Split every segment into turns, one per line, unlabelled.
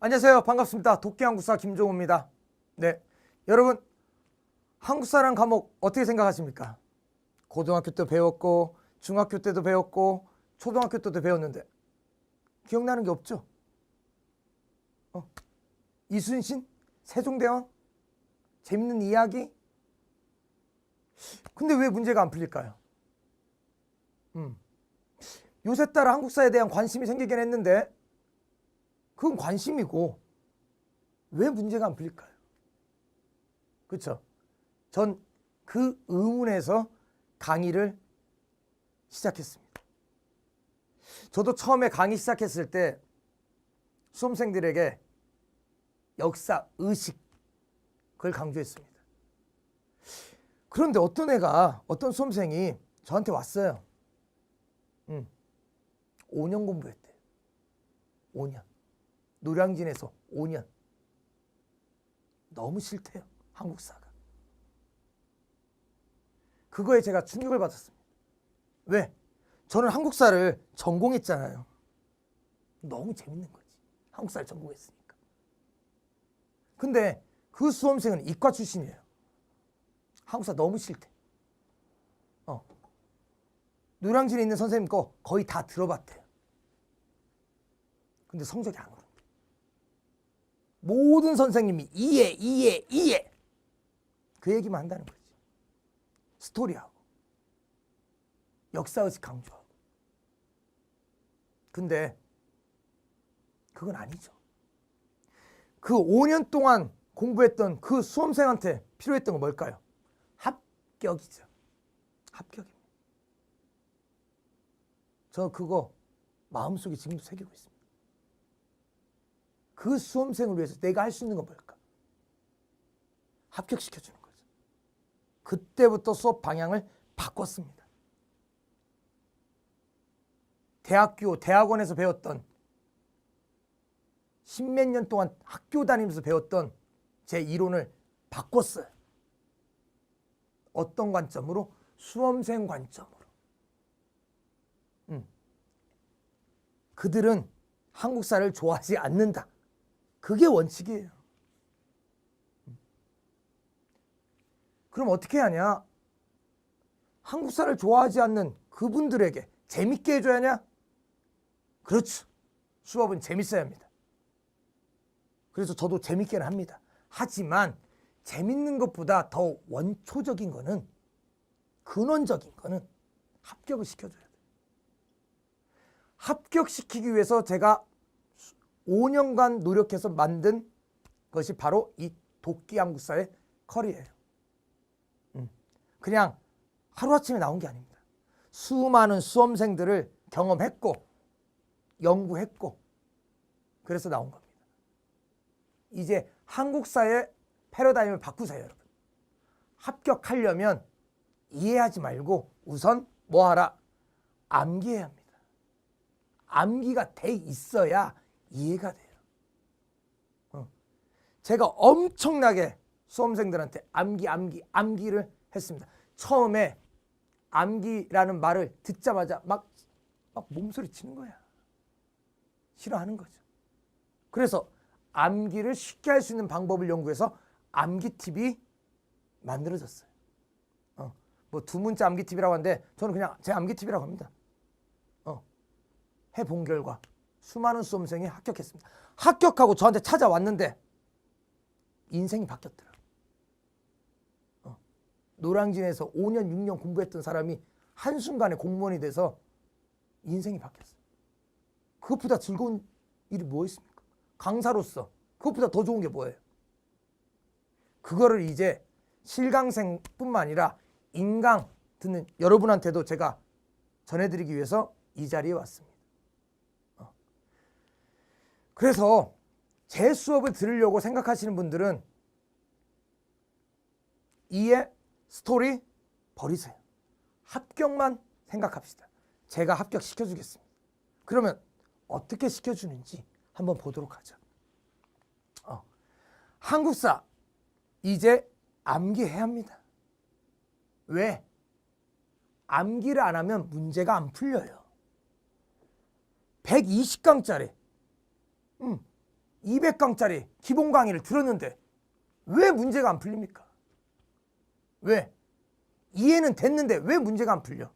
안녕하세요. 반갑습니다. 도끼한국사 김종우입니다. 네. 여러분, 한국사라는 과목 어떻게 생각하십니까? 고등학교 때 배웠고, 중학교 때도 배웠고, 초등학교 때도 배웠는데, 기억나는 게 없죠? 어. 이순신? 세종대왕? 재밌는 이야기? 근데 왜 문제가 안 풀릴까요? 음. 요새 따라 한국사에 대한 관심이 생기긴 했는데, 그건 관심이고 왜 문제가 안 풀릴까요? 그렇죠? 전 그 의문에서 강의를 시작했습니다. 저도 처음에 강의 시작했을 때 수험생들에게 역사 의식 그걸 강조했습니다. 그런데 어떤 애가 어떤 수험생이 저한테 왔어요. 음, 5년 공부했대요. 5년. 노량진에서 5년. 너무 싫대요. 한국사가. 그거에 제가 충격을 받았습니다. 왜? 저는 한국사를 전공했잖아요. 너무 재밌는 거지. 한국사를 전공했으니까. 근데 그 수험생은 이과 출신이에요. 한국사 너무 싫대. 어. 노량진에 있는 선생님 거 거의 다 들어봤대요. 근데 성적이 안 오른대. 모든 선생님이 이해, 이해, 이해. 그 얘기만 한다는 거지. 스토리하고. 역사의식 강조하고. 근데 그건 아니죠. 그 5년 동안 공부했던 그 수험생한테 필요했던 건 뭘까요? 합격이죠. 합격입니다. 저 그거 마음속에 지금도 새기고 있습니다. 그 수험생을 위해서 내가 할 수 있는 건 뭘까? 합격시켜주는 거죠. 그때부터 수업 방향을 바꿨습니다. 대학교, 대학원에서 배웠던 십몇 년 동안 학교 다니면서 배웠던 제 이론을 바꿨어요. 어떤 관점으로? 수험생 관점으로. 음. 그들은 한국사를 좋아하지 않는다. 그게 원칙이에요. 그럼 어떻게 하냐? 한국사를 좋아하지 않는 그분들에게 재밌게 해줘야 하냐? 그렇죠. 수업은 재밌어야 합니다. 그래서 저도 재밌게는 합니다. 하지만 재밌는 것보다 더 원초적인 거는 근원적인 거는 합격을 시켜줘야 돼요. 합격시키기 위해서 제가 5년간 노력해서 만든 것이 바로 이 도끼 한국사의 커리예요. 음, 그냥 하루아침에 나온 게 아닙니다. 수많은 수험생들을 경험했고 연구했고 그래서 나온 겁니다. 이제 한국사의 패러다임을 바꾸세요, 여러분. 합격하려면 이해하지 말고 우선 뭐 하라? 암기해야 합니다. 암기가 돼 있어야 이해가 돼요. 어. 제가 엄청나게 수험생들한테 암기, 암기, 암기를 했습니다. 처음에 암기라는 말을 듣자마자 막, 막 몸소리 치는 거야. 싫어하는 거죠. 그래서 암기를 쉽게 할 수 있는 방법을 연구해서 암기 팁이 만들어졌어요. 어, 뭐두 문자 암기 팁이라고 하는데 저는 그냥 제 암기 팁이라고 합니다. 어, 해본 결과 수많은 수험생이 합격했습니다. 합격하고 저한테 찾아왔는데 인생이 바뀌었더라고요. 어, 노량진에서 5년, 6년 공부했던 사람이 한순간에 공무원이 돼서 인생이 바뀌었어요. 그것보다 즐거운 일이 뭐 있습니까? 강사로서 그것보다 더 좋은 게 뭐예요? 그거를 이제 실강생뿐만 아니라 인강 듣는 여러분한테도 제가 전해드리기 위해서 이 자리에 왔습니다. 어. 그래서 제 수업을 들으려고 생각하시는 분들은 이에 스토리 버리세요. 합격만 생각합시다. 제가 합격시켜 주겠습니다. 그러면 어떻게 시켜주는지 한번 보도록 하죠. 어. 한국사 이제 암기해야 합니다. 왜? 암기를 안 하면 문제가 안 풀려요. 120강짜리 음, 200강짜리 기본 강의를 들었는데 왜 문제가 안 풀립니까? 왜? 이해는 됐는데 왜 문제가 안 풀려?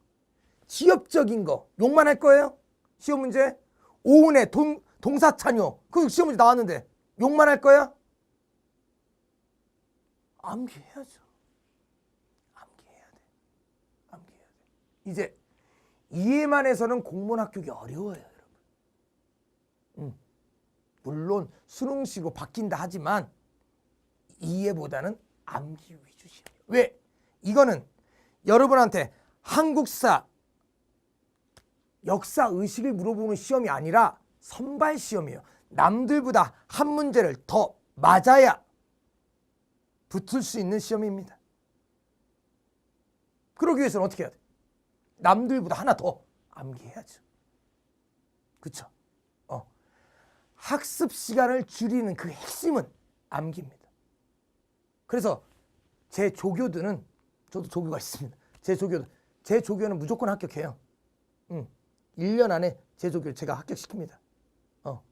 지엽적인 거 욕만 할 거예요? 시험 문제? 오은의 동, 동사 찬요 그 시험 문제 나왔는데 욕만 할 거야? 암기해야죠. 암기해야 돼. 암기해야 돼. 이제 이해만 해서는 공무원 합격이 어려워요. 물론 수능식으로 바뀐다 하지만 이해보다는 암기 위주 시험이에요. 왜? 이거는 여러분한테 한국사 역사 의식을 물어보는 시험이 아니라 선발 시험이에요. 남들보다 한 문제를 더 맞아야 붙을 수 있는 시험입니다. 그러기 위해서는 어떻게 해야 돼? 남들보다 하나 더 암기해야죠. 어. 학습 시간을 줄이는 그 핵심은 암기입니다. 그래서 제 조교들은 저도 조교가 있습니다. 제 조교들 제 조교는 무조건 합격해요. 응. 1년 안에 제 조교 제가 합격시킵니다. 어.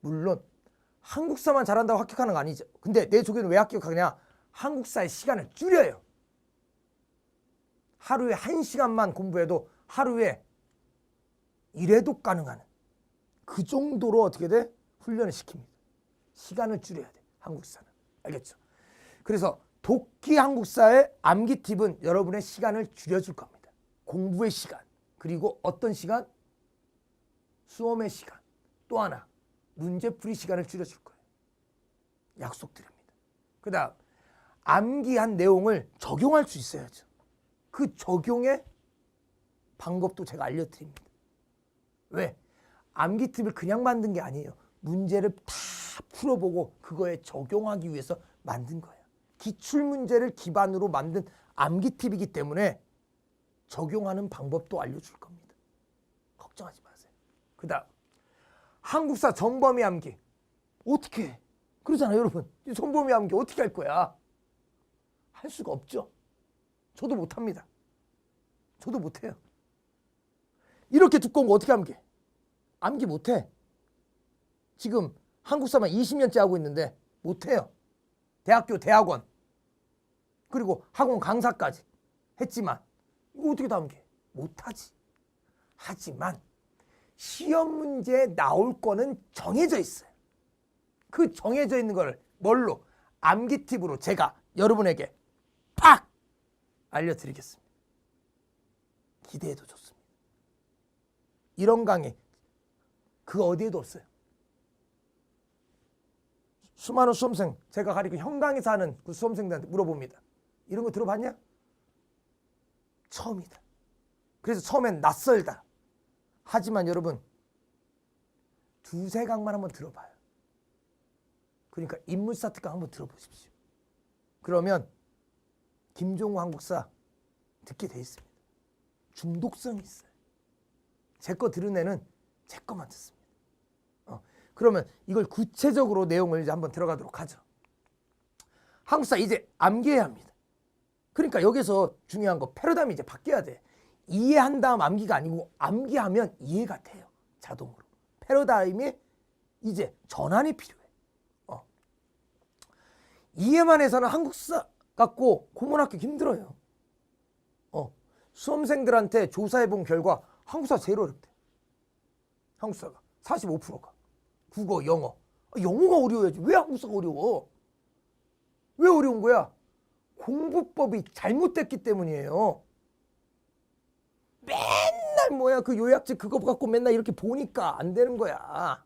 물론 한국사만 잘한다고 합격하는 거 아니죠. 근데 내 조교는 왜 합격하냐? 한국사의 시간을 줄여요. 하루에 한 시간만 공부해도 하루에 이래도 가능한 그 정도로 어떻게 돼? 훈련을 시킵니다. 시간을 줄여야 돼. 한국사는. 알겠죠? 그래서 독기 한국사의 암기 팁은 여러분의 시간을 줄여줄 겁니다. 공부의 시간. 그리고 어떤 시간? 수험의 시간. 또 하나. 문제풀이 시간을 줄여줄 거예요. 약속드립니다. 그 다음, 암기한 내용을 적용할 수 있어야죠. 그 적용의 방법도 제가 알려드립니다. 왜? 암기 팁을 그냥 만든 게 아니에요. 문제를 다 풀어보고 그거에 적용하기 위해서 만든 거예요. 기출 문제를 기반으로 만든 암기 팁이기 때문에 적용하는 방법도 알려줄 겁니다. 걱정하지 마세요. 그 다음 한국사 전범위 암기 어떻게 해? 그러잖아요 여러분 이 전범위 암기 어떻게 할 거야? 할 수가 없죠. 저도 못합니다. 저도 못해요. 이렇게 두꺼운 거 어떻게 암기? 암기 못해. 지금 한국사만 20년째 하고 있는데 못해요. 대학교, 대학원 그리고 학원 강사까지 했지만 이거 어떻게 다 암기? 못하지. 하지만 시험 문제에 나올 거는 정해져 있어요. 그 정해져 있는 걸 뭘로? 암기 팁으로 제가 여러분에게 팍 알려드리겠습니다. 기대해도 좋습니다. 이런 강의 그 어디에도 없어요. 수많은 수험생 제가 가리고 현강에서 하는 그 수험생들한테 물어봅니다. 이런 거 들어봤냐? 처음이다. 그래서 처음엔 낯설다. 하지만 여러분 두세 강만 한번 들어봐요. 그러니까 인물사 특강 한번 들어보십시오. 그러면 김종우 한국사 듣게 돼 있습니다. 중독성이 있어요. 제 거 들은 애는 제 거만 듣습니다. 어, 그러면 이걸 구체적으로 내용을 이제 한번 들어가도록 하죠. 한국사 이제 암기해야 합니다. 그러니까 여기서 중요한 거 패러다임이 이제 바뀌어야 돼. 이해한 다음 암기가 아니고 암기하면 이해가 돼요. 자동으로. 패러다임이 이제 전환이 필요해. 어. 이해만 해서는 한국사 갖고 고문학교 힘들어요. 어. 수험생들한테 조사해 본 결과 한국사 제일 어렵대. 한국사가 45%가. 국어, 영어. 아, 영어가 어려워야지. 왜 한국사가 어려워? 왜 어려운 거야? 공부법이 잘못됐기 때문이에요. 맨날 뭐야 그 요약집 그거 갖고 맨날 이렇게 보니까 안 되는 거야.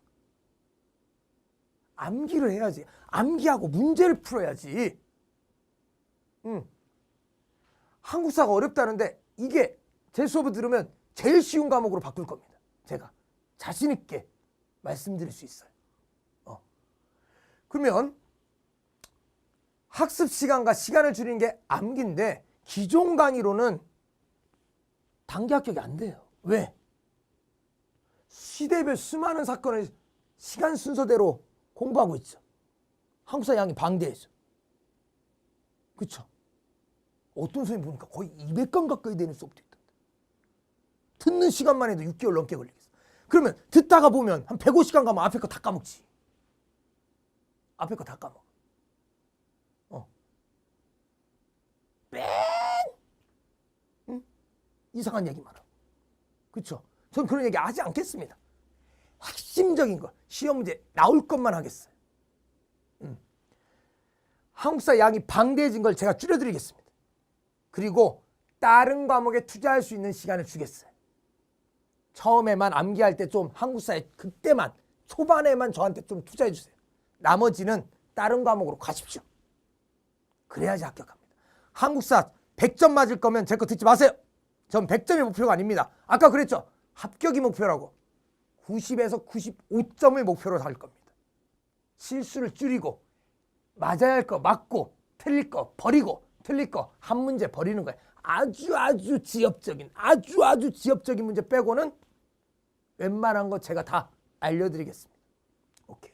암기를 해야지. 암기하고 문제를 풀어야지. 응. 한국사가 어렵다는데 이게 제 수업을 들으면 제일 쉬운 과목으로 바꿀 겁니다. 제가 자신 있게 말씀드릴 수 있어요. 어. 그러면 학습 시간과 시간을 줄이는 게 암기인데 기존 강의로는 단기 합격이 안 돼요. 왜? 시대별 수많은 사건을 시간 순서대로 공부하고 있죠. 한국사 양이 방대해서. 그렇죠? 어떤 선생님 보니까 거의 200강 가까이 되는 수업도 있던데. 듣는 시간만 해도 6개월 넘게 걸리겠어. 그러면 듣다가 보면 한 150강 가면 앞에 거 다 까먹지. 앞에 거 다 까먹어. 어. 맨 응? 이상한 얘기만 하고. 그렇죠? 전 그런 얘기 하지 않겠습니다. 핵심적인 거 시험 문제 나올 것만 하겠어요. 음. 한국사 양이 방대해진 걸 제가 줄여드리겠습니다. 그리고 다른 과목에 투자할 수 있는 시간을 주겠어요. 처음에만 암기할 때 좀 한국사에 그때만 초반에만 저한테 좀 투자해 주세요. 나머지는 다른 과목으로 가십시오. 그래야지 합격합니다. 한국사 100점 맞을 거면 제 거 듣지 마세요. 전 100점이 목표가 아닙니다. 아까 그랬죠? 합격이 목표라고. 90에서 95점을 목표로 할 겁니다. 실수를 줄이고 맞아야 할 거 맞고 틀릴 거 버리고 틀릴 거 한 문제 버리는 거예요. 아주 아주 지엽적인 아주 아주 지엽적인 문제 빼고는 웬만한 거 제가 다 알려드리겠습니다. 오케이.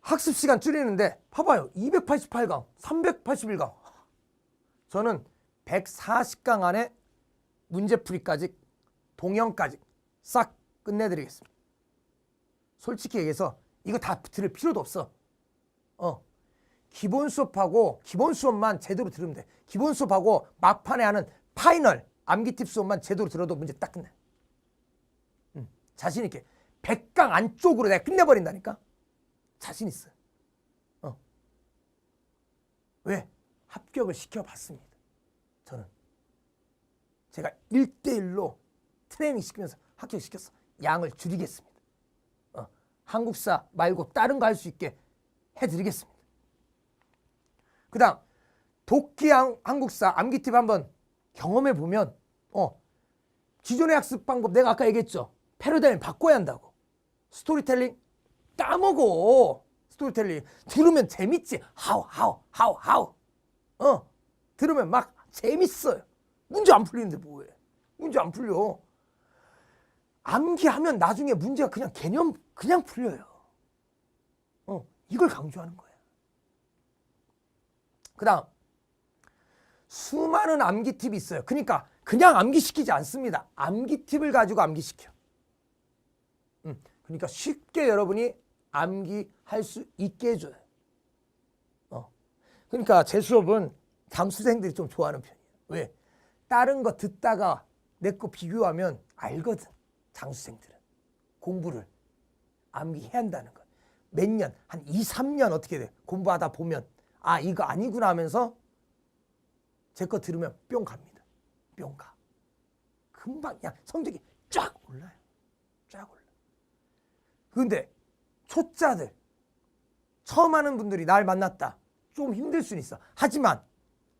학습 시간 줄이는데 봐봐요. 288강, 381강. 저는 140강 안에 문제풀이까지 동영까지 싹 끝내드리겠습니다. 솔직히 얘기해서 이거 다 들을 필요도 없어. 어. 기본 수업하고 기본 수업만 제대로 들으면 돼. 기본 수업하고 막판에 하는 파이널 암기 팁 수업만 제대로 들어도 문제 딱 끝내. 음, 자신 있게 100강 안쪽으로 내가 끝내버린다니까. 자신 있어. 어. 왜? 합격을 시켜봤습니다. 저는 제가 1대1로 트레이닝 시키면서 합격시켰어. 양을 줄이겠습니다. 어, 한국사 말고 다른 거 할 수 있게 해드리겠습니다. 그 다음 한- 한국사 암기 팁 한번 경험해 보면 어, 기존의 학습 방법 내가 아까 얘기했죠. 패러다임 바꿔야 한다고. 스토리텔링 까먹어. 스토리텔링 들으면 재밌지. 하우 하우 하우 하우. 어 들으면 막 재밌어요. 문제 안 풀리는데 뭐해? 문제 안 풀려. 암기하면 나중에 문제가 그냥 개념 그냥 풀려요. 어 이걸 강조하는 거야. 그다음 수많은 암기 팁이 있어요. 그러니까 그냥 암기시키지 않습니다. 암기 팁을 가지고 암기시켜. 음, 그러니까 쉽게 여러분이 암기할 수 있게 해줘요. 어. 그러니까 제 수업은 장수생들이 좀 좋아하는 편이에요. 왜? 다른 거 듣다가 내 거 비교하면 알거든. 장수생들은. 공부를 암기해야 한다는 거. 몇 년, 한 2, 3년 어떻게 돼? 공부하다 보면 아, 이거 아니구나 하면서 제 거 들으면 뿅 갑니다. 뿅 가. 금방 그냥 성적이 쫙 올라요. 쫙 올라. 근데 초짜들 처음 하는 분들이 날 만났다. 좀 힘들 수는 있어. 하지만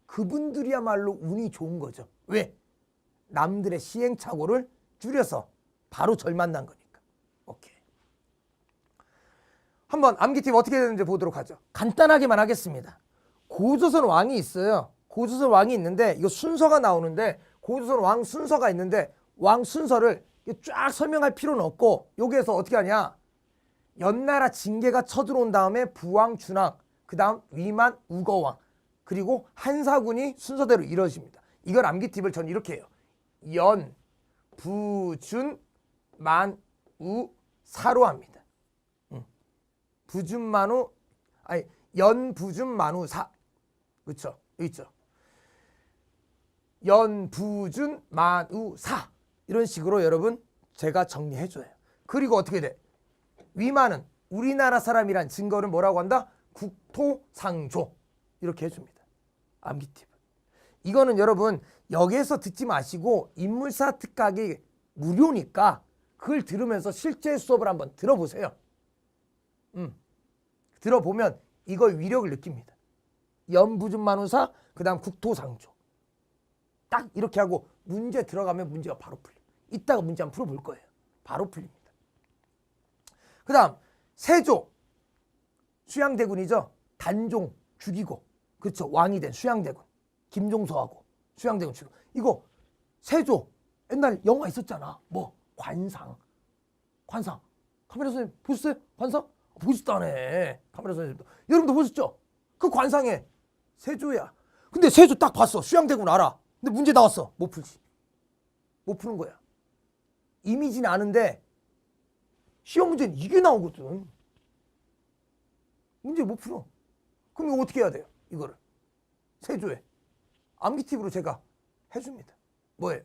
그분들이야말로 운이 좋은 거죠. 왜? 남들의 시행착오를 줄여서 바로 절 만난 거니까. 오케이. 한번 암기 팁 어떻게 되는지 보도록 하죠. 간단하게만 하겠습니다. 고조선 왕이 있어요. 고조선 왕이 있는데 이거 순서가 나오는데 고조선 왕 순서가 있는데 왕 순서를 쫙 설명할 필요는 없고 여기에서 어떻게 하냐? 연나라 징계가 쳐들어온 다음에 부왕, 준왕, 그 다음 위만, 우거왕, 그리고 한사군이 순서대로 이루어집니다. 이걸 암기 팁을 전 이렇게 해요. 연, 부, 준, 만, 우, 사로 합니다. 음. 부준, 만우, 아니 연, 부준, 만우, 사. 그렇죠? 있죠. 연, 부준, 만우, 사. 이런 식으로 여러분 제가 정리해 줘요. 그리고 어떻게 돼? 위만은 우리나라 사람이란 증거를 뭐라고 한다? 국토상조 이렇게 해줍니다. 암기 팁. 이거는 여러분 여기에서 듣지 마시고 인물사 특강이 무료니까 그걸 들으면서 실제 수업을 한번 들어보세요. 음, 들어보면 이걸 위력을 느낍니다. 연부준만우사 그다음 국토상조 딱 이렇게 하고 문제 들어가면 문제가 바로 풀려. 이따가 문제 한번 풀어볼 거예요. 바로 풀립니다. 그 다음 세조 수양대군이죠. 단종 죽이고 그렇죠. 왕이 된 수양대군 김종서하고 수양대군 죽이고 이거 세조 옛날 영화 있었잖아. 뭐 관상 관상 카메라 선생님 보셨어요? 관상? 보셨다네 카메라 선생님도 여러분도 보셨죠? 그 관상에 세조야. 근데 세조 딱 봤어. 수양대군 알아. 근데 문제 나왔어. 못 풀지. 못 푸는 거야. 이미지는 아는데 시험 문제는 이게 나오거든. 문제 못 풀어. 그럼 이거 어떻게 해야 돼요? 이거를 세조에 암기 팁으로 제가 해줍니다. 뭐예요?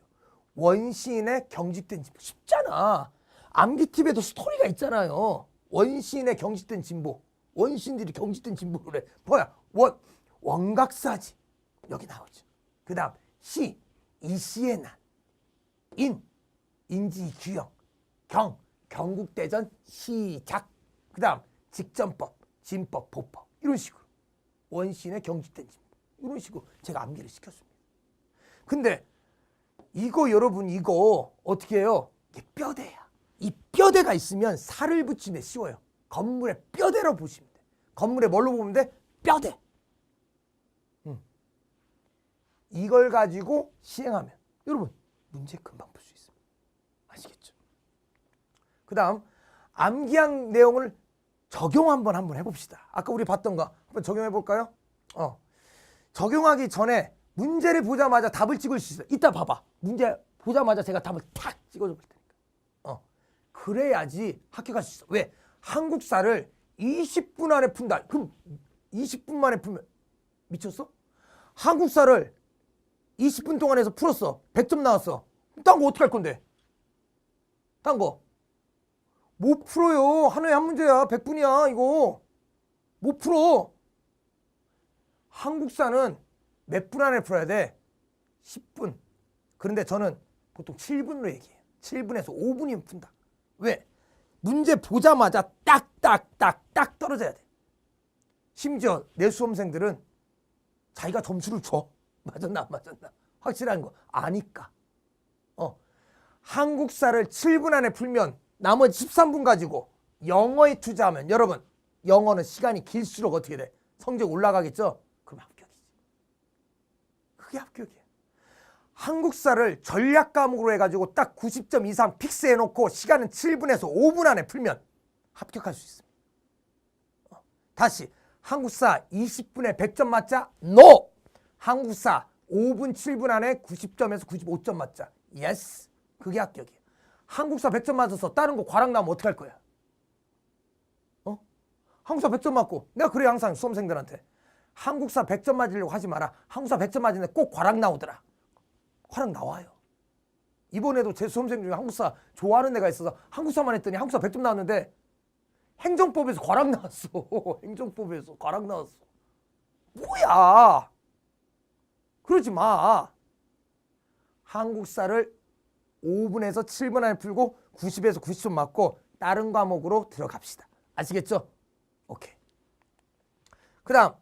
원시인의 경직된 진보 쉽잖아. 암기 팁에도 스토리가 있잖아요. 원시인의 경직된 진보. 원시인들이 경직된 진보를 해. 뭐야? 원 원각사지 여기 나오죠. 그 다음 시 이시의 난. 인 인지 규영. 경 경국대전 시작. 그 다음 직전법, 진법, 보법 이런 식으로 원시인의 경직된 진보 이런 식으로 제가 암기를 시켰습니다. 근데 이거 여러분 이거 어떻게 해요? 이게 뼈대야. 이 뼈대가 있으면 살을 붙이면 쉬워요. 건물의 뼈대로 보시면 돼. 건물에 뭘로 보면 돼? 뼈대. 음. 이걸 가지고 시행하면 여러분 문제 금방 풀 수. 아시겠죠? 그 다음 암기한 내용을 적용 한번 한번 해봅시다. 아까 우리 봤던 거 한번 적용해 볼까요? 어. 적용하기 전에 문제를 보자마자 답을 찍을 수 있어요. 이따 봐봐. 문제 보자마자 제가 답을 탁 찍어줘 볼 테니까. 어. 그래야지 합격할 수 있어. 왜? 한국사를 20분 안에 푼다. 그럼 20분 만에 풀면 미쳤어? 한국사를 20분 동안 해서 풀었어. 100점 나왔어. 딴 거 어떻게 할 건데? 딴 거. 못 풀어요. 한 회에 한 문제야. 100분이야, 이거. 못 풀어. 한국사는 몇 분 안에 풀어야 돼? 10분. 그런데 저는 보통 7분으로 얘기해요. 7분에서 5분이면 푼다. 왜? 문제 보자마자 딱딱딱딱 떨어져야 돼. 심지어 내 수험생들은 자기가 점수를 줘. 맞았나 안 맞았나. 확실한 거 아니까. 어. 한국사를 7분 안에 풀면 나머지 13분 가지고 영어에 투자하면 여러분 영어는 시간이 길수록 어떻게 돼? 성적 올라가겠죠? 그럼 합격이지. 그게 합격이야. 한국사를 전략 과목으로 해가지고 딱 90점 이상 픽스해 놓고 시간은 7분에서 5분 안에 풀면 합격할 수 있습니다. 어. 다시 한국사 20분에 100점 맞자? NO! 한국사 5분 7분 안에 90점에서 95점 맞자? YES! 그게 합격이야. 한국사 100점 맞아서 다른 거 과락 나면 어떡할 거야? 어? 한국사 100점 맞고 내가 그래 항상 수험생들한테 한국사 100점 맞으려고 하지 마라. 한국사 100점 맞는데 꼭 과락 나오더라. 과락 나와요. 이번에도 제 수험생 중에 한국사 좋아하는 애가 있어서 한국사만 했더니 한국사 100점 나왔는데 행정법에서 과락 나왔어. 행정법에서 과락 나왔어. 뭐야? 그러지 마. 한국사를 5분에서 7분 안에 풀고 90에서 90점 맞고 다른 과목으로 들어갑시다. 아시겠죠? 오케이. 그 다음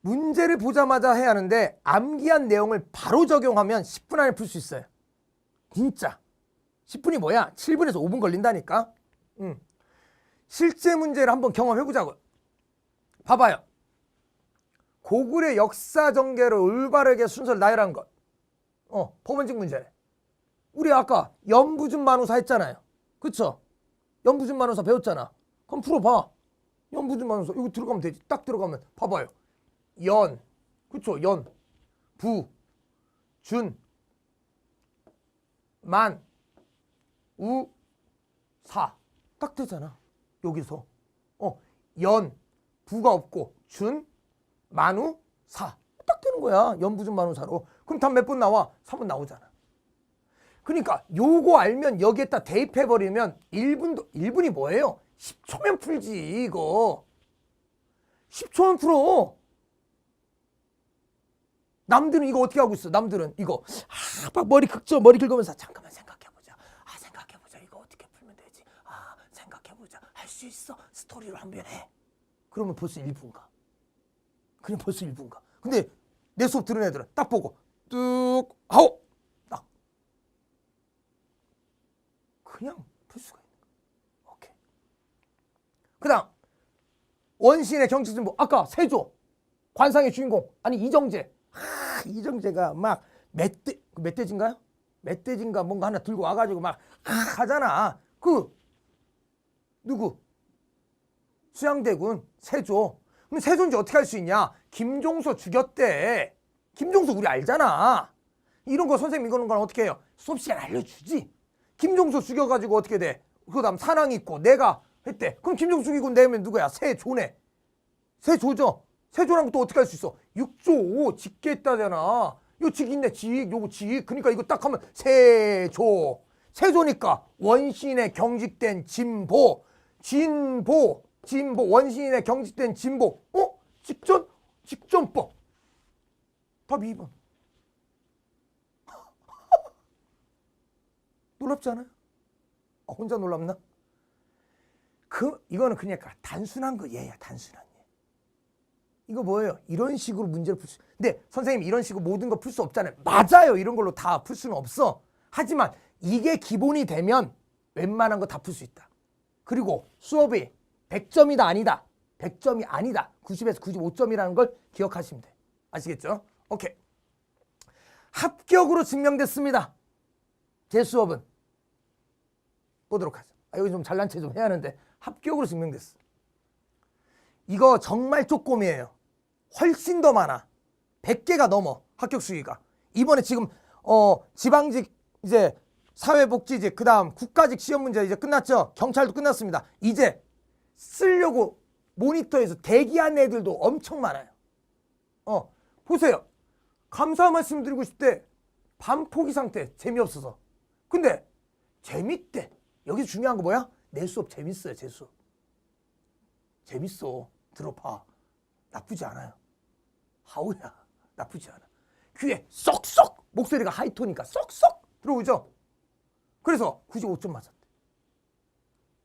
문제를 보자마자 해야 하는데 암기한 내용을 바로 적용하면 10분 안에 풀 수 있어요. 진짜. 10분이 뭐야? 7분에서 5분 걸린다니까. 음. 실제 문제를 한번 경험해 보자고요. 봐봐요. 고구려 역사 전개를 올바르게 순서를 나열한 것. 어, 법원직 문제네. 우리 아까 연부준 만우사 했잖아요. 그쵸? 연부준 만우사 배웠잖아. 그럼 풀어봐. 연부준 만우사 이거 들어가면 되지. 딱 들어가면 봐봐요. 연, 그쵸? 연, 부, 준, 만, 우, 사. 딱 되잖아. 여기서. 어, 연, 부가 없고, 준, 만우, 사. 딱 되는 거야. 연부준 만우사로. 그럼 답 몇 번 나와? 3번 나오잖아. 그러니까 요거 알면 여기에다 대입해 버리면 1분도 1분이 뭐예요? 10초면 풀지 이거. 10초면 풀어. 남들은 이거 어떻게 하고 있어? 남들은 이거 아, 막 머리 긁죠. 머리 긁으면서 잠깐만 생각해 보자. 아, 생각해 보자. 이거 어떻게 풀면 되지? 아, 생각해 보자. 할 수 있어. 스토리로 한 번 해. 그러면 벌써 1분가. 그냥 벌써 1분가. 근데 내 수업 들은 애들은 딱 보고 뚝 하오 딱 그냥 풀 수가 있는 거야. 오케이. 그 다음 원신의 정치진보 아까 세조 관상의 주인공 아니 이정재 아, 이정재가 막 멧돼 그 멧돼지인가요? 멧돼지인가 뭔가 하나 들고 와가지고 막 아, 하잖아. 그 누구 수양대군 세조. 그럼 세조인지 어떻게 할 수 있냐? 김종서 죽였대. 김종서 우리 알잖아. 이런 거 선생님 이거는 건 어떻게 해요? 수업 시간 알려주지. 김종서 죽여가지고 어떻게 돼? 그 다음 사랑 있고 내가 했대. 그럼 김정숙이고 내면 누구야? 세조네. 세조죠. 세조랑 또 어떻게 할 수 있어? 6조 5 직계했다잖아. 요 직인데 직, 요거 직. 그러니까 이거 딱 하면 세조. 세조니까 원신에 경직된 진보, 진보, 진보, 원신에 경직된 진보. 어? 직전? 직전법. 답 2번. 놀랍지 않아요? 아, 혼자 놀랍나? 그 이거는 그냥 단순한 거 얘야 단순한 예. 이거 뭐예요? 이런 식으로 문제를 풀 수. 근데 선생님 이런 식으로 모든 거 풀 수 없잖아요. 맞아요. 이런 걸로 다 풀 수는 없어. 하지만 이게 기본이 되면 웬만한 거 다 풀 수 있다. 그리고 수업이 100점이다 아니다. 100점이 아니다. 90에서 95점이라는 걸 기억하시면 돼. 아시겠죠? 오케이. 합격으로 증명됐습니다. 제 수업은 보도록 하죠. 아, 여기 좀 잘난 체 좀 해야 하는데 합격으로 증명됐어. 이거 정말 쪼꼬미예요. 훨씬 더 많아. 100개가 넘어 합격 수위가. 이번에 지금 어 지방직 이제 사회복지직 그다음 국가직 시험 문제 이제 끝났죠. 경찰도 끝났습니다. 이제 쓰려고 모니터에서 대기한 애들도 엄청 많아요. 어 보세요. 감사 말씀 드리고 싶대. 반포기 상태 재미없어서. 근데 재밌대. 여기서 중요한 거 뭐야? 내 수업 재밌어요, 제 수업. 재밌어. 들어봐. 나쁘지 않아요. 하우야. 나쁘지 않아. 귀에 쏙쏙 목소리가 하이토니까 쏙쏙 들어오죠? 그래서 95점 맞았대.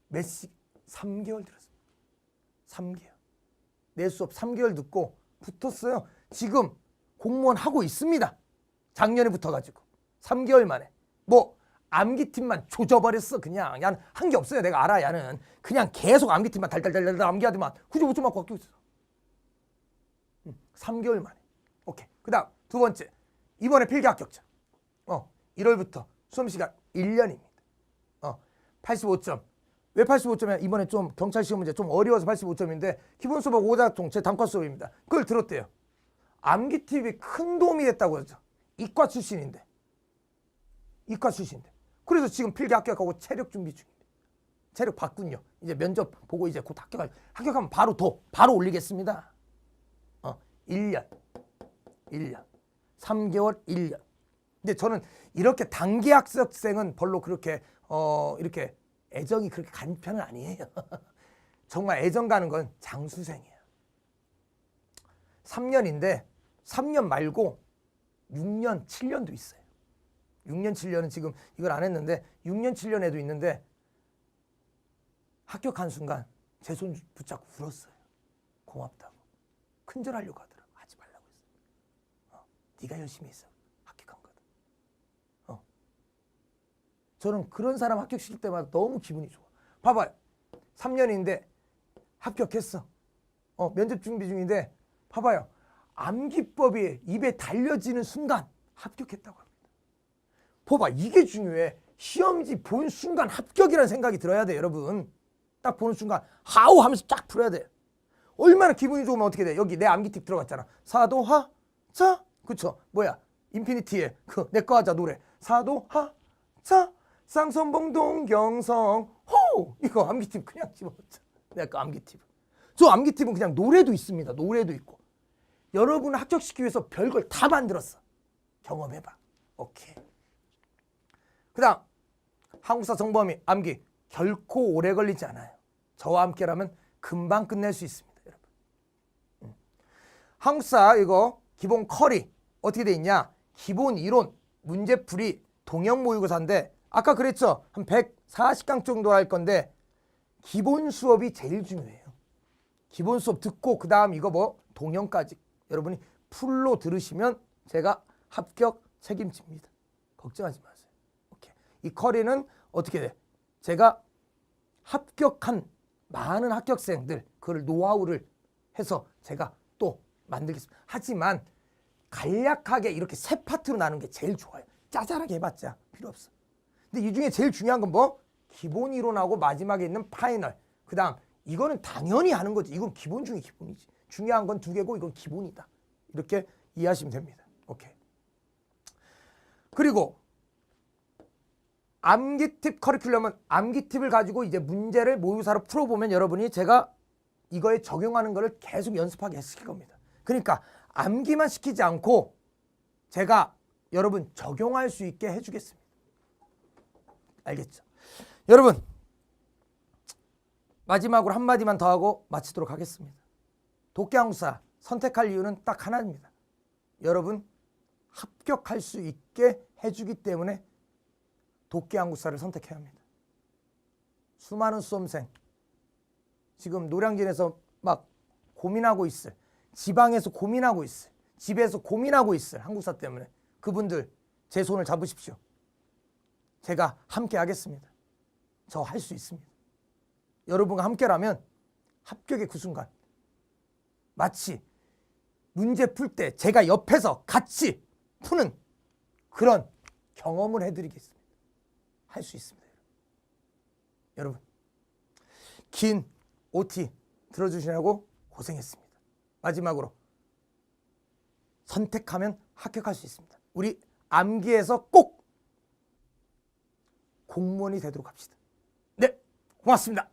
몇 시? 3개월 들었습니다. 3개월. 내 수업 3개월 듣고 붙었어요. 지금 공무원 하고 있습니다. 작년에 붙어가지고 3개월 만에 뭐 암기팀만 조져버렸어 그냥. 야는 한 게 없어요 내가 알아 야는. 그냥 계속 암기팀만 달달달달 암기하더만. 95점 맞고 학교 있어 음, 3개월 만에. 오케이. 그 다음 두 번째. 이번에 필기 합격자 어 1월부터 수험 시간 1년입니다. 어 85점. 왜 85점이야? 이번에 좀 경찰 시험 문제 좀 어려워서 85점인데 기본 수업 오작통 제 단과 수업입니다. 그걸 들었대요. 암기팁이 큰 도움이 됐다고 그러죠. 이과 출신인데. 이과 출신인데 그래서 지금 필기 합격하고 체력 준비 중입니다. 체력 봤군요. 이제 면접 보고 이제 곧 합격할 합격하면 바로 더 바로 올리겠습니다. 어, 1년. 1년. 3개월 1년. 근데 저는 이렇게 단기 학생은 별로 그렇게 어 이렇게 애정이 그렇게 간 편은 아니에요. 정말 애정 가는 건 장수생이에요. 3년인데 3년 말고 6년, 7년도 있어요. 6년 7년은 지금 이걸 안 했는데 6년 7년에도 있는데 합격한 순간 제 손 붙잡고 울었어요. 고맙다고. 큰절하려고 하더라고. 하지 말라고 했어. 어, 네가 열심히 했어. 합격한 거다. 어. 저는 그런 사람 합격시킬 때마다 너무 기분이 좋아. 봐봐요. 3년인데 합격했어. 어, 면접 준비 중인데 봐봐요. 암기법이 입에 달려지는 순간 합격했다고 합니다. 봐봐 이게 중요해. 시험지 본 순간 합격이라는 생각이 들어야 돼 여러분. 딱 보는 순간 하우 하면서 쫙 풀어야 돼. 얼마나 기분이 좋으면 어떻게 돼? 여기 내 암기 팁 들어갔잖아. 사도하 자 그쵸? 뭐야? 인피니티의 그 내거 하자 노래. 사도하 자 쌍선봉 동 경성 호! 이거 암기 팁 그냥 집어넣자 내거 암기 팁 저 암기 팁은 그냥 노래도 있습니다. 노래도 있고. 여러분을 합격시키기 위해서 별걸 다 만들었어. 경험해봐. 오케이 그 다음 한국사 정범위 암기 결코 오래 걸리지 않아요. 저와 함께라면 금방 끝낼 수 있습니다. 여러분. 음. 한국사 이거 기본 커리 어떻게 돼 있냐? 기본 이론 문제풀이 동영 모의고사인데 아까 그랬죠? 한 140강 정도 할 건데 기본 수업이 제일 중요해요. 기본 수업 듣고 그 다음 이거 뭐 동영까지 여러분이 풀로 들으시면 제가 합격 책임집니다. 걱정하지 마세요. 이 커리는 어떻게 돼? 제가 합격한 많은 합격생들 그걸 노하우를 해서 제가 또 만들겠습니다. 하지만 간략하게 이렇게 세 파트로 나눈 게 제일 좋아요. 짜잘하게 해봤자 필요 없어. 근데 이 중에 제일 중요한 건 뭐? 기본 이론하고 마지막에 있는 파이널. 그 다음 이거는 당연히 하는 거지. 이건 기본 중에 기본이지. 중요한 건 두 개고 이건 기본이다. 이렇게 이해하시면 됩니다. 오케이. 그리고 암기 팁 커리큘럼은 암기 팁을 가지고 이제 문제를 모의고사로 풀어보면 여러분이 제가 이거에 적용하는 거를 계속 연습하게 시킬 겁니다. 그러니까 암기만 시키지 않고 제가 여러분 적용할 수 있게 해주겠습니다. 알겠죠? 여러분 마지막으로 한마디만 더 하고 마치도록 하겠습니다. 독해한국사 선택할 이유는 딱 하나입니다. 여러분 합격할 수 있게 해주기 때문에 독해한국사를 선택해야 합니다. 수많은 수험생 지금 노량진에서 막 고민하고 있을 지방에서 고민하고 있을 집에서 고민하고 있을 한국사 때문에 그분들 제 손을 잡으십시오. 제가 함께 하겠습니다. 저 할 수 있습니다. 여러분과 함께라면 합격의 그 순간 마치 문제 풀 때 제가 옆에서 같이 푸는 그런 경험을 해드리겠습니다. 할 수 있습니다. 여러분 긴 OT 들어주시라고 고생했습니다. 마지막으로 선택하면 합격할 수 있습니다. 우리 암기에서 꼭 공무원이 되도록 합시다. 네, 고맙습니다.